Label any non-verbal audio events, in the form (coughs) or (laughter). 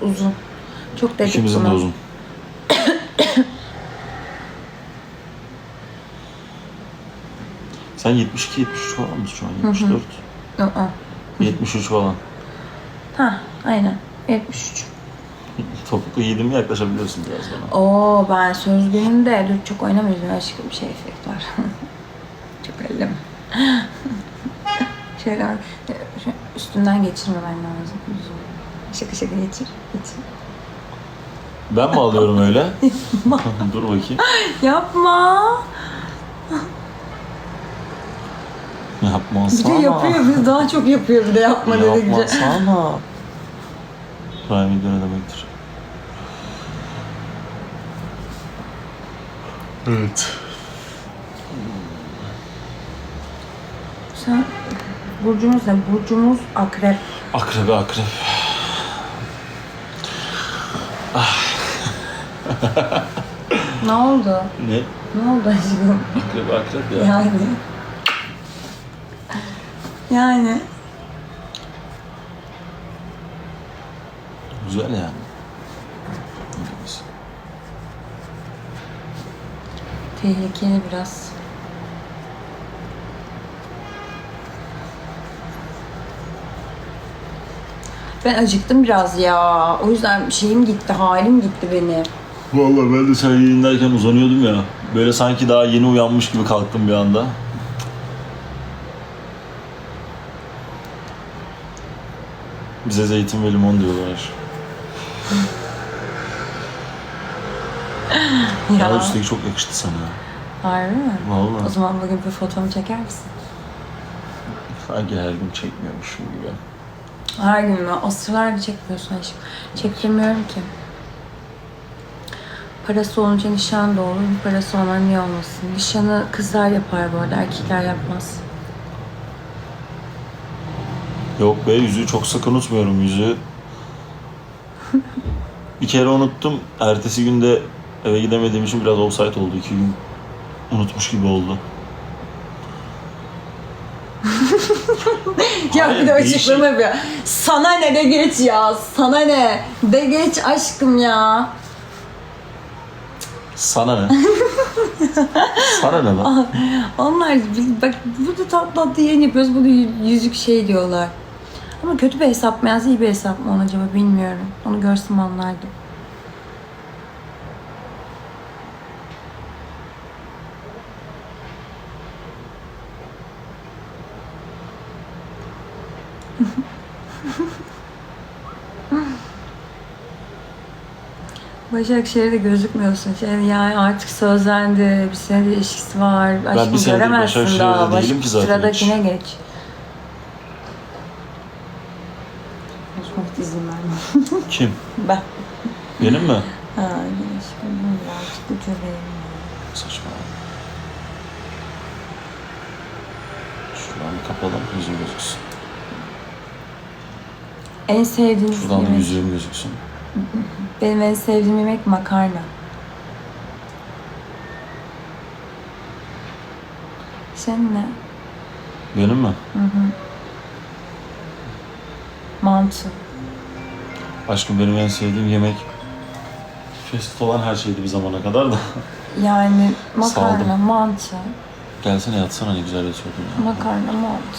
uzun. Çok dedik İkimizin de buna. uzun. (coughs) Sen 72 73 falan mısın şu an? 74. Aa. 73 falan. Ha, aynen. 73. Topuklu mi yaklaşabiliyorsun biraz bana. Oo ben söz gününde dur çok oynamıyoruz aşkım şey efekt var. (laughs) çok ellem. (laughs) Şeyler şey, üstünden geçirmemen lazım. Şaka şaka geçir. Geçir. Ben mi alıyorum öyle? (laughs) (laughs) Dur bakayım. Yapma. Yapmasana. Bir de yapıyor biz daha çok yapıyor bir de yapma dedikçe. Yapmasana. (laughs) Prime Video ne demektir? Evet. Sen burcumuz ne? Burcumuz akrep. Akrep akrep. Ne oldu? Ne? Ne oldu aşkım? Akrep akrep ya. Yani. Yani. Güzel yani. Tehlikeli biraz. Ben acıktım biraz ya. O yüzden şeyim gitti, halim gitti benim. Vallahi ben de sen yayındayken uzanıyordum ya. Böyle sanki daha yeni uyanmış gibi kalktım bir anda. Bize zeytin ve limon diyorlar. (laughs) Ya Ya. üstteki çok yakıştı sana. Harbi mi? O Vallahi. zaman bugün bir fotomu çeker misin? Sanki her gün çekmiyormuşum gibi. Her gün mü? O sıralarda çekmiyorsun aşkım. Çektirmiyorum ki. Parası olunca nişan da olur. Parası olmadan niye olmasın? Nişanı kızlar yapar bu arada. Erkekler yapmaz. Yok be yüzüğü çok sık unutmuyorum yüzüğü. (laughs) bir kere unuttum. Ertesi günde eve gidemediğim için biraz offside oldu. iki gün unutmuş gibi oldu. (laughs) Ya Hayır, bir de açıklama yapıyor. Sana ne de geç ya. Sana ne? De geç aşkım ya. Sana ne? (laughs) Sana ne lan? Onlar biz- bak burada tatlı tatlı yayın yapıyoruz. Burada yüzük şey diyorlar. Ama kötü bir hesap mı yazdı, iyi bir hesap mı onu acaba bilmiyorum. Onu görsem anlardım. (laughs) Başakşehir'de gözükmüyorsun. Şey, yani artık sözlendi, bir senedir ilişkisi var. Aşkım bir senedir göremezsin Başakşehir'de daha. Değilim ki zaten Sıradakine hiç. geç. Konuşmak izin vermem. Kim? ben. Benim mi? Ha, aşkım birazcık bu göbeğim. Saçma. Şuradan kapalım yüzüm gözüksün. En sevdiğiniz Şuradan da yemek? yüzüğüm gözüksün. Benim en sevdiğim yemek makarna. Senin ne? Benim mi? Mantı. Aşkım benim en sevdiğim yemek fast olan her şeydi bir zamana kadar da. Yani makarna, Saldım. mantı. Gelsene yatsana ne güzel yatıyordun ya. Makarna, mantı.